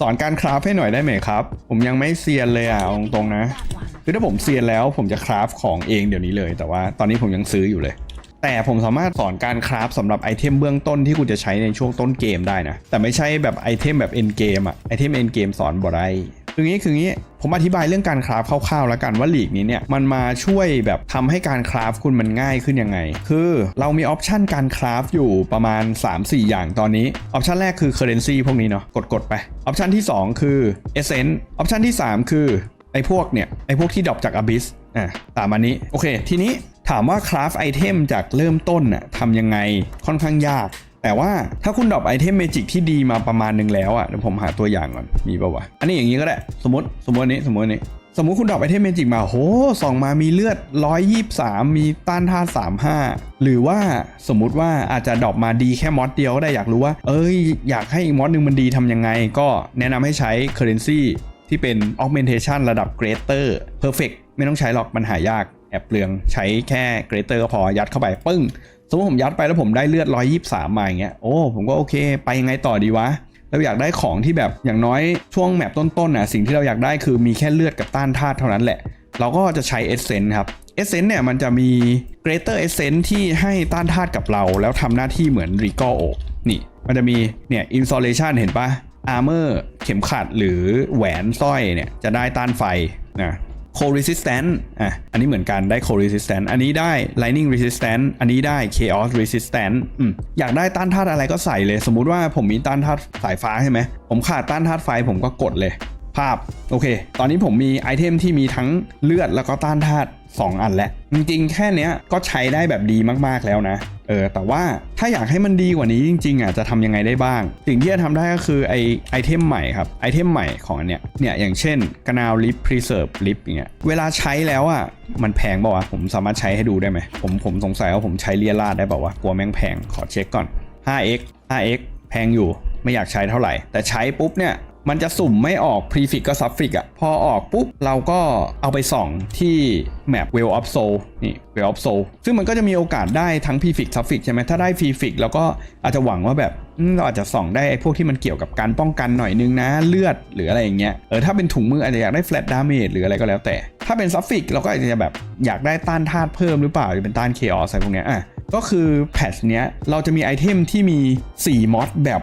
สอนการคราฟให้หน่อยได้ไหมครับ ผมยังไม่เซียนเลยอะตรงๆนะ คือถ้าผมเซียนแล้วผมจะคราฟของเองเดี๋ยวนี้เลย แต่ว่าตอนนี้ผมยังซื้ออยู่เลย แต่ผมสามารถสอนการคราฟสำหรับไอเทมเบื้องต้นที่คุณจะใช้ในช่วงต้นเกมได้นะ แต่ไม่ใช่แบบไอเทมแบบเอ็นเกมอะไอเทมเอ็นเกมสอนบ่ได้ คืองี้คืองี้ผมอธิบายเรื่องการคราฟคร่าวๆแล้วกันว่าหลีกนี้เนี่ยมันมาช่วยแบบทำให้การคราฟคุณมันง่ายขึ้นยังไง คือเรามีออปชันการคราฟอยู่ประมาณ 3-4 อย่างตอนนี้ออปชันแรกคือ currency พวกนี้เนาะกดๆไปออปชันที่ 2 คือ essence ออปชันที่ 3 คือไอพวกเนี่ยไอพวกที่ดรอปจาก abyss อะตามอันนี้โอเค ทีนี้ถามว่าคราฟไอเทมจากเริ่มต้นน่ะทำยังไงค่อนข้างยาก แต่ว่าถ้าคุณดรอปไอเทมเมจิกที่ดีมาประมาณหนึงแล้วอะเดี๋ยวผมหาตัวอย่างก่อนมีป่าวะอันนี้อย่างนี้ก็ได้ สมมติสมมตินี้สมมตินนี้สมมุติคุณดรอปไอเทมเมจิกมาโหส่องมามีเลือด 123 มีต้านธาตุ35 หรือว่าสมมุติว่าอาจจะดรอปมาดีแค่มอดเดียวก็ได้อยากรู้ว่า เอ้ย อยากให้อีกมอดหนึ่งมันดีทำยังไง ก็แนะนำให้ใช้ currency ที่เป็น augmentation ระดับ greater perfect ไม่ต้องใช้หรอกมันหายากแอบเปลืองใช้แค่ greater ก็พอยัดเข้าไปปึ้ง สมมติผมยัดไปแล้วผมได้เลือด 123 มาอย่างเงี้ยโอ้ผมก็โอเค ไปยังไงต่อดีวะเราอยากได้ของที่แบบอย่างน้อยช่วงแมปต้นๆน่ะสิ่งที่เราอยากได้คือมีแค่เลือดกับต้านธาตุเท่านั้นแหละ เราก็จะใช้เอเซนครับเอเซนเนี่ยมันจะมี greater essence ที่ให้ต้านธาตุกับเรา แล้วทำหน้าที่เหมือน recall โอนี่มันจะมีเนี่ย insulation เห็นปะ armor เข็มขัดหรือแหวนสร้อยเนี่ยจะได้ต้านไฟนะ cold resistant อะ อันนี้เหมือนกันได้ cold resistant อันนี้ได้ lightning resistant อันนี้ได้ chaos resistant อืมอยากได้ต้านธาตุอะไรก็ใส่เลย สมมุติว่าผมมีต้านธาตุสายฟ้าใช่ไหม ผมขาดต้านธาตุไฟผมก็กดเลย ภาพ โอเค ตอนนี้ผมมีไอเทมที่มีทั้งเลือดแล้วก็ต้านธาตุ2 อันแล้ว จริงๆ แค่เนี้ยก็ใช้ได้แบบดีมากๆแล้วนะ เออแต่ว่าถ้าอยากให้มันดีกว่านี้จริงๆอะจะทำยังไงได้บ้าง สิ่งที่จะทำได้ก็คือไอไอเทมใหม่ครับไอเทมใหม่ของอันเนี้ยเนี่ยอย่างเช่นกนาวลิฟพรีเซิร์ฟลิฟอย่างเงี้ยเวลาใช้แล้วอะมันแพงเปล่าวะผมสามารถใช้ให้ดูได้ไหมผมผมสงสัยว่าผมใช้เลียราดได้เปล่าวะกลัวแม่งแพงขอเช็คก่อน 5x 5x แพงอยู่ไม่อยากใช้เท่าไหร่ แต่ใช้ปุ๊บเนี่ย มันจะสุ่มไม่ออก prefix ก็ suffix อะพอออกปุ๊บ เราก็เอาไปส่องที่ map well of soul นี่ well of soul ซึ่งมันก็จะมีโอกาสได้ทั้ง prefix suffix ใช่ไหมถ้าได้ prefix แล้วก็อาจจะหวังว่าแบบเราอาจจะส่องได้ไอ้พวกที่มันเกี่ยวกับการป้องกันหน่อยนึงนะเลือดหรืออะไรอย่างเงี้ยเออถ้าเป็นถุงมืออาจจะอยากได้ flat damage หรืออะไรก็แล้วแต่ ถ้าเป็น suffix เราก็อาจจะแบบอยากได้ต้านธาตุเพิ่มหรือเปล่าจะเป็นต้าน chaos อะไรพวกเนี้ยอะ ก็คือแพทช์เนี้ยเราจะมีไอเทมที่มี 4มอดแบบ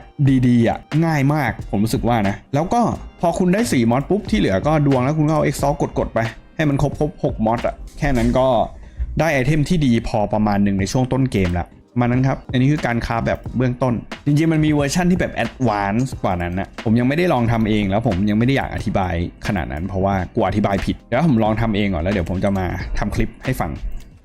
ดีๆอะง่ายมากผมรู้สึกว่านะ แล้วก็พอคุณได้ 4มอดปุ๊บที่เหลือก็ดวงแล้วคุณก็เอา Exalt กดๆไป ให้มันครบครบ6มอดอะแค่นั้นก็ได้ไอเทมที่ดีพอประมาณหนึ่งในช่วงต้นเกมแล้วมานั้นครับ อันนี้คือการคาแบบเบื้องต้น จริงๆ มันมีเวอร์ชั่นที่แบบแอดวานซ์กว่านั้นนะผมยังไม่ได้ลองทำเองแล้วผมยังไม่ได้อยากอธิบายขนาดนั้นเพราะว่ากลัวอธิบายผิด เดี๋ยวผมลองทำเองก่อนแล้วเดี๋ยวผมจะมาทำคลิปให้ฟัง